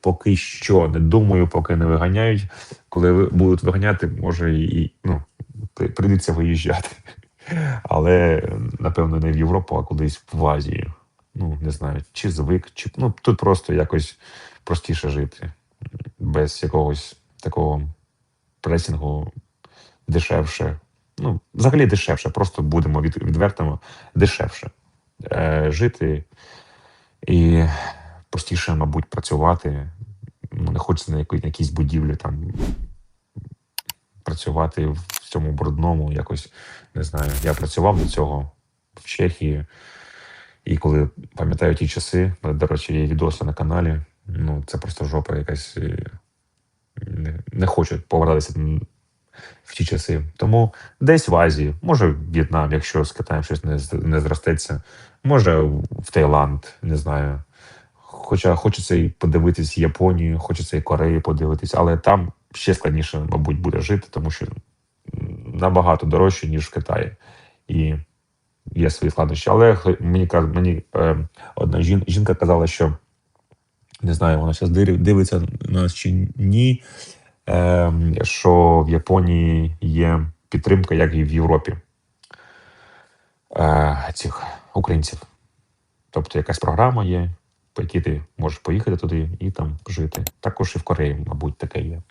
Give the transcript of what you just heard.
поки що не думаю, поки не виганяють. Коли будуть виганяти, може і ну, прийдеться виїжджати. Але напевно не в Європу, а кудись в Азію. Ну, не знаю, чи звик, чи ну тут просто якось простіше жити, без якогось такого пресінгу дешевше. Ну, взагалі дешевше, просто будемо від, дешевше е, жити і простіше, мабуть, працювати. Ну, не хочеться на якій- якійсь будівлі там працювати в цьому брудному, якось не знаю. Я працював до цього в Чехії, і коли пам'ятаю ті часи, до речі, є відоси на каналі. Ну, це просто жопа якась. Не, не хочу повертатися в ті часи. Тому десь в Азії, може в В'єтнам, якщо з Китаєм щось не, не зростеться, може в Таїланд, не знаю. Хоча хочеться і подивитись Японію, хочеться і Корею подивитись, але там ще складніше, мабуть, буде жити, тому що набагато дорожче, ніж в Китаї. І є свої складнощі. Але мені мені е, одна жінка казала, що не знаю, вона зараз дивиться на нас чи ні. Е, що в Японії є підтримка, як і в Європі е, цих українців. Тобто якась програма є, по якій ти можеш поїхати туди і там жити. Також і в Кореї, мабуть, таке є.